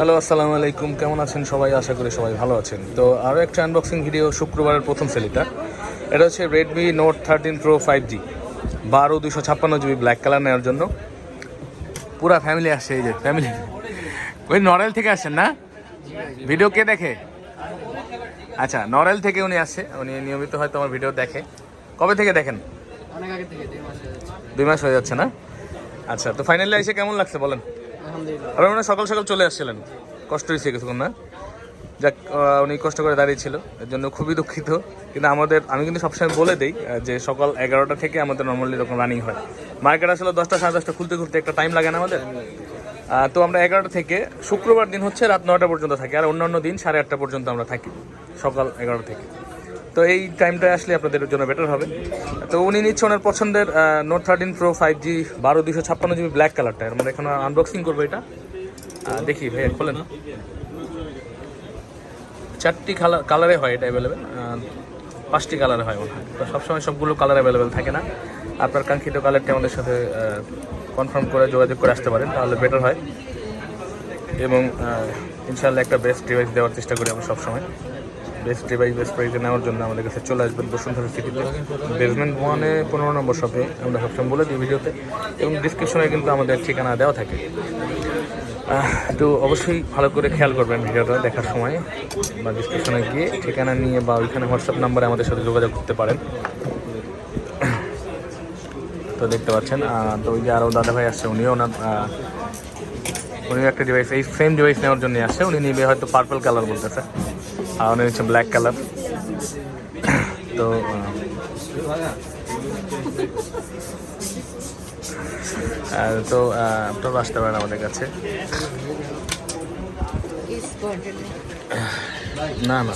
Hello আসসালামু আলাইকুম। কেমন আছেন সবাই? আশা করি সবাই ভালো আছেন। তো আরও একটা আনবক্সিং ভিডিও শুক্রবারের প্রথম সেলিটা এটা হচ্ছে Redmi Note thirteen pro five G বারো দুশো ছাপ্পান্ন জিবি ব্ল্যাক কালার নেওয়ার জন্য। পুরা ফ্যামিলি আসছে এই যে ফ্যামিলি ওই নরেল থেকে আসছেন না? ভিডিও কে দেখে? আচ্ছা নরেল থেকে উনি আসছে। উনি নিয়মিত হয়তো আমার ভিডিও দেখে। কবে থেকে দেখেন? দুই মাস হয়ে যাচ্ছে। না? আচ্ছা তো ফাইনালি এসে কেমন লাগছে বলেন? আপনার মনে সকাল সকাল চলে আসছিলেন। কষ্ট হয়েছে কিছুক্ষণ, না? যাক উনি কষ্ট করে দাঁড়িয়েছিল, এর জন্য খুবই দুঃখিত। কিন্তু আমাদের, আমি কিন্তু সবসময় বলে দিই যে সকাল এগারোটা থেকে আমাদের নর্মালি এরকম রানিং হয়। মার্কেট আসলে দশটা সাড়ে দশটা খুলতে খুলতে একটা টাইম লাগে না আমাদের। তো আমরা এগারোটা থেকে শুক্রবার দিন হচ্ছে রাত নটা পর্যন্ত থাকি, আর অন্যান্য দিন সাড়ে আটটা পর্যন্ত আমরা থাকি, সকাল এগারোটা থেকে। তো এই টাইমটা আসলে আপনাদের জন্য বেটার হবে। তো উনি নিচ্ছে ওনার পছন্দের Note thirteen pro five G বারো দুশো ছাপ্পান্ন জিবি ব্ল্যাক কালারটা আমরা এখন আনবক্সিং করব এটা। দেখি, ভাইয়া, খোলেন। চারটি কালার কালারে হয় এটা অ্যাভেলেবেল পাঁচটি কালারে হয় মনে হয় তো সবসময় সবগুলো কালার অ্যাভেলেবেল থাকে না। আপনার কাঙ্ক্ষিত কালারটি আমাদের সাথে কনফার্ম করে যোগাযোগ করে আসতে পারেন, তাহলে বেটার হয়। এবং ইনশাল্লাহ একটা বেস্ট ডিভাইস দেওয়ার চেষ্টা করি আমরা সবসময়। বেস্ট ডিভাইস বেস্ট প্রাইসে নেওয়ার জন্য আমাদের কাছে চলে আসবেন বসুন্ধরা সিটিতে। বেসমেন্ট ওয়ানে পনেরো নম্বর শপে আমরা সবসময় বলে দিই ভিডিওতে। এবং ডিসক্রিপশনে কিন্তু আমাদের ঠিকানা দেওয়া থাকে। তো অবশ্যই ভালো করে খেয়াল করবেন ভিডিওটা দেখার সময়। বা ডিসক্রিপশনে গিয়ে ঠিকানা নিয়ে বা ওইখানে হোয়াটসঅ্যাপ নাম্বারে আমাদের সাথে যোগাযোগ করতে পারেন। তো দেখতে পাচ্ছেন তো ওই যে আরও দাদা ভাই আসছে, উনিও ওনার উনিও একটা ডিভাইস এই সেম ডিভাইস নেওয়ার জন্য আসছে। উনি নিবে হয়তো পার্পল কালার বলতেছে। আর হচ্ছে ব্ল্যাক কালার তো তো আপনারা আসতে পারেন আমাদের কাছে। না না।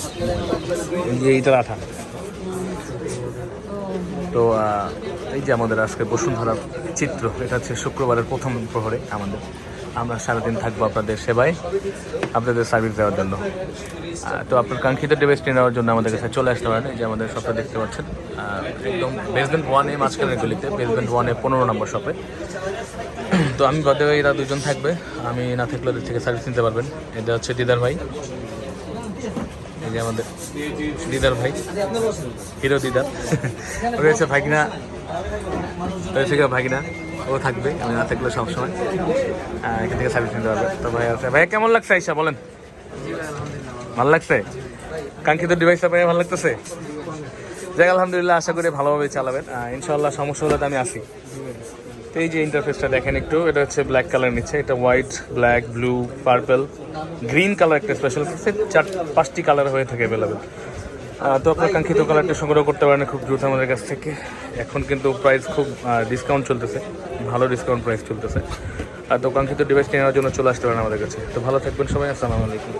এই যে এইটার আঠা তো এই যে আমাদের আজকে বসুন্ধরার চিত্র, এটা হচ্ছে শুক্রবারের প্রথম প্রহরে আমাদের। আমরা সারাদিন থাকব আপনাদের সেবায়, আপনাদের সার্ভিস দেওয়ার জন্য। তো আপনার কাঙ্ক্ষিত ডিভাইসটি নেওয়ার জন্য আমাদের কাছে চলে আসতে পারেন, এই যে আমাদের শপটা দেখতে পাচ্ছেন। একদম বেসমেন্ট ওয়ানে মাঝখানের গলিতে বেসমেন্ট ওয়ানে পনেরো নম্বর শপে তো আমি বাদে এরা দুজন থাকবে, আমি না থাকলে ওদের থেকে সার্ভিস নিতে পারবেন। এটা হচ্ছে দিদার ভাই। এই যে আমাদের দিদার ভাই, হিরো দিদার। রয়েছে ভাগিনা। রয়েছে কেউ ভাগিনা, ও থাকবে, আমি না থাকলে সবসময়। এখান থেকে সার্ভিস নিতে পারবে তো ভাই আছে। ভাইয়া, কেমন লাগছে আইসা, বলেন? ভালো লাগছে? কাঙ্ক্ষিত ডিভাইসটা পেয়ে ভালো লাগতেছে? যাক, আলহামদুলিল্লাহ, আশা করি ভালোভাবে চালাবেন। ইনশাল্লাহ সমস্যা হলে তো আমি আসি তো এই যে ইন্টারফেসটা দেখেন একটু, এটা হচ্ছে ব্ল্যাক কালার নিচ্ছে এটা white black blue purple green colour একটা স্পেশাল চার, পাঁচটি কালার হয়ে থাকে অ্যাভেলেবেল তো আপনার কাঙ্ক্ষিত কালারটা সংগ্রহ করতে পারেন খুব দ্রুত আমাদের কাছ থেকে। এখন কিন্তু প্রাইস খুব ডিসকাউন্ট চলতেছে। ভালো ডিসকাউন্ট প্রাইস চলতেছে। আর তো কাঙ্ক্ষিত ডিভাইস নেওয়ার জন্য চলে আসতে পারেন আমাদের কাছে। তো ভালো থাকবেন সবাই, আসসালামু আলাইকুম।